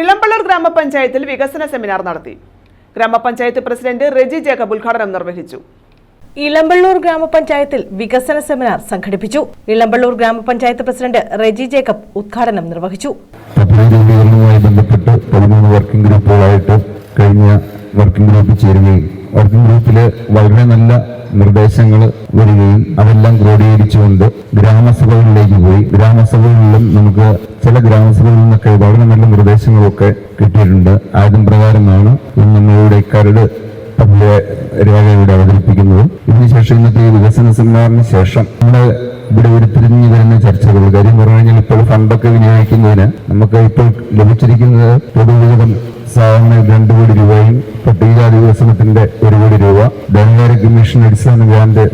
ഇളമ്പള്ളൂർ ഗ്രാമപഞ്ചായത്തിൽ വികസന സെമിനാർ നടത്തി. ഗ്രാമപഞ്ചായത്ത് പ്രസിഡന്റ് റെജി ജേക്കബ് ഉദ്ഘാടനം നിർവഹിച്ചു. ഇളമ്പള്ളൂർ ഗ്രാമപഞ്ചായത്തിൽ വികസന സെമിനാർ സംഘടിപ്പിച്ചു. ഇളമ്പള്ളൂർ ഗ്രാമപഞ്ചായത്ത് പ്രസിഡന്റ് റെജി ജേക്കബ് ഉദ്ഘാടനം നിർവഹിച്ചു. ബന്ധപ്പെട്ട് പതിമൂന്ന് വർക്കിംഗ് ഗ്രൂപ്പുകളായിട്ട് കഴിഞ്ഞ വർക്കിംഗ് ഗ്രൂപ്പ് ചേരുകയും വർക്കിംഗ് ഗ്രൂപ്പിൽ വളരെ നല്ല നിർദ്ദേശങ്ങൾ വരികയും അതെല്ലാം ക്രോഡീകരിച്ചുകൊണ്ട് ഗ്രാമസഭകളിലേക്ക് പോയി. ഗ്രാമസഭകളിലും നമുക്ക് ചില ഗ്രാമസഭകളിൽ നിന്നൊക്കെ വളരെ നല്ല നിർദ്ദേശങ്ങളൊക്കെ കിട്ടിയിട്ടുണ്ട്. ആദ്യം പ്രകാരമാണ് ഇന്ന് നമ്മളുടെ കരട് രേഖ ഇവിടെ അവതരിപ്പിക്കുന്നത്. ഇതിനുശേഷം ഇന്നത്തെ ഈ വികസന സെമിനാറിന് ശേഷം നമ്മുടെ ഇവിടെ ഉരുത്തിരിഞ്ഞു വരുന്ന ചർച്ചകൾ. കാര്യം പറഞ്ഞു കഴിഞ്ഞാൽ ഇപ്പോൾ ഫണ്ടൊക്കെ വിനിയോഗിക്കുന്നതിന് നമുക്ക് ഇപ്പോൾ ലഭിച്ചിരിക്കുന്നത് പൊതുവിഹിതം സാധാരണ രണ്ട് കോടി രൂപയും പട്ടികജാതി വികസനത്തിന്റെ ഒരു കോടി രൂപ ധനകാര്യ കമ്മീഷൻ അടിസ്ഥാന ഗ്രാന്റ്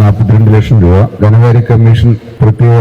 നാൽപ്പത്തിരണ്ട് ലക്ഷം രൂപ ധനകാര്യ കമ്മീഷൻ പ്രത്യേക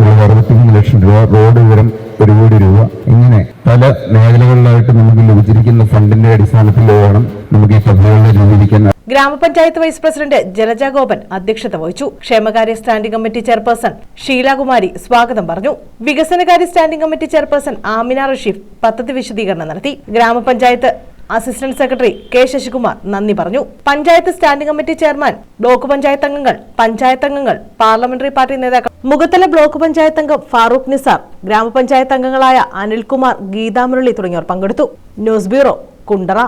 ഒരു അറുപത്തിമൂന്ന് ലക്ഷം രൂപ റോഡ് വിവരം ഒരു കോടി രൂപ. ഇങ്ങനെ പല മേഖലകളിലായിട്ട് നമുക്ക് ലഭിച്ചിരിക്കുന്ന ഫണ്ടിന്റെ അടിസ്ഥാനത്തിൽ വേണം നമുക്ക് ഈ പദ്ധതികളെ രൂപീകരിക്കാൻ ഗ്രാമപഞ്ചായത്ത് വൈസ് പ്രസിഡന്റ് ജലജ ഗോപൻ അധ്യക്ഷത വഹിച്ചു. ക്ഷേമകാര്യ സ്റ്റാൻഡിംഗ് കമ്മിറ്റി ചെയർപേഴ്സൺ ഷീലാകുമാരി സ്വാഗതം പറഞ്ഞു. വികസനകാര്യ standing committee chairperson Amina Rasheef പദ്ധതി വിശദീകരണം നടത്തി. ഗ്രാമപഞ്ചായത്ത് അസിസ്റ്റന്റ് സെക്രട്ടറി കെ ശശികുമാർ നന്ദി പറഞ്ഞു. Panchayat standing committee chairman block panchayat അംഗങ്ങൾ പഞ്ചായത്ത് അംഗങ്ങൾ പാർലമെന്ററി പാർട്ടി നേതാക്കൾ മുഖത്തല ബ്ലോക്ക് പഞ്ചായത്ത് അംഗം ഫാറൂഖ് നിസാർ ഗ്രാമപഞ്ചായത്ത് അംഗങ്ങളായ അനിൽകുമാർ ഗീതാമുരളി തുടങ്ങിയവർ പങ്കെടുത്തു. News bureau Kundara.